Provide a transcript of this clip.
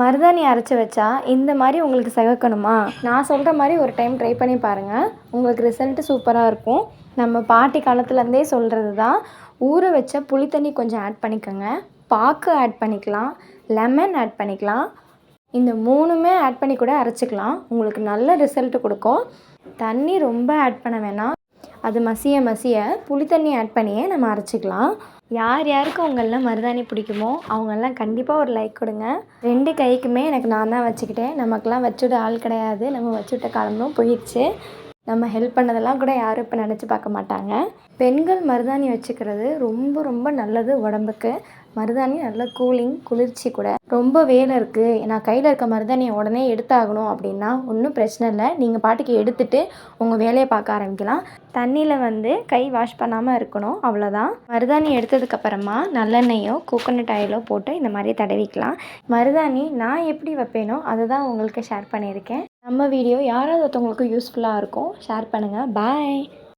மருதாணி அரைச்சி வச்சா இந்த மாதிரி உங்களுக்கு சிவக்கணுமா நான் சொல்கிற மாதிரி ஒரு டைம் ட்ரை பண்ணி பாருங்கள் உங்களுக்கு ரிசல்ட்டு சூப்பராக இருக்கும். நம்ம பாட்டி காலத்துலேருந்தே சொல்கிறது தான் ஊற வச்ச புளி தண்ணி கொஞ்சம் ஆட் பண்ணிக்கோங்க. பாக்கு ஆட் பண்ணிக்கலாம். லெமன் ஆட் பண்ணிக்கலாம். இந்த மூணுமே ஆட் பண்ணி கூட அரைச்சிக்கலாம். உங்களுக்கு நல்ல ரிசல்ட்டு கொடுக்கும். தண்ணி ரொம்ப ஆட் பண்ண வேணாம். அது மசிய மசிய புளி தண்ணி ஆட் பண்ணியே நம்ம அரைச்சிக்கலாம். யார் யாருக்கு உங்களெலாம் மருதாணி பிடிக்குமோ அவங்கெல்லாம் கண்டிப்பாக ஒரு லைக் கொடுங்க. ரெண்டு கைக்குமே எனக்கு நான் தான் வச்சுக்கிட்டேன். நமக்கெல்லாம் வச்சுட ஆள் கிடையாது. நம்ம வச்சுட்ட காலமும் போயிடுச்சு. நம்ம ஹெல்ப் பண்ணதெல்லாம் கூட யாரும் இப்போ நினச்சி பார்க்க மாட்டாங்க. பெண்கள் மருதாணி வச்சுக்கிறது ரொம்ப ரொம்ப நல்லது உடம்புக்கு. மருதாணி நல்ல கூலிங் குளிர்ச்சி கூட. ரொம்ப வேலை இருக்குது நான் கையில் இருக்க மருதாணியை உடனே எடுத்தாகணும் அப்படின்னா ஒன்றும் பிரச்சனை இல்லை. நீங்கள் பாட்டுக்கு எடுத்துட்டு உங்கள் வேலையை பார்க்க ஆரம்பிக்கலாம். தண்ணியில் வந்து கை வாஷ் பண்ணாமல் இருக்கணும். அவ்வளோதான் மருதாணி எடுத்ததுக்கப்புறமா நல்லெண்ணெயோ கோகோனட் ஆயிலோ போட்டு இந்த மாதிரி தடவிக்கலாம். மருதாணி நான் எப்படி வைப்பேனோ அதை தான் உங்களுக்கு ஷேர் பண்ணியிருக்கேன். நம்ம வீடியோ யாராவது ஒருத்தவங்களுக்கு யூஸ்ஃபுல்லாக இருக்கும் ஷேர் பண்ணுங்கள் பாய்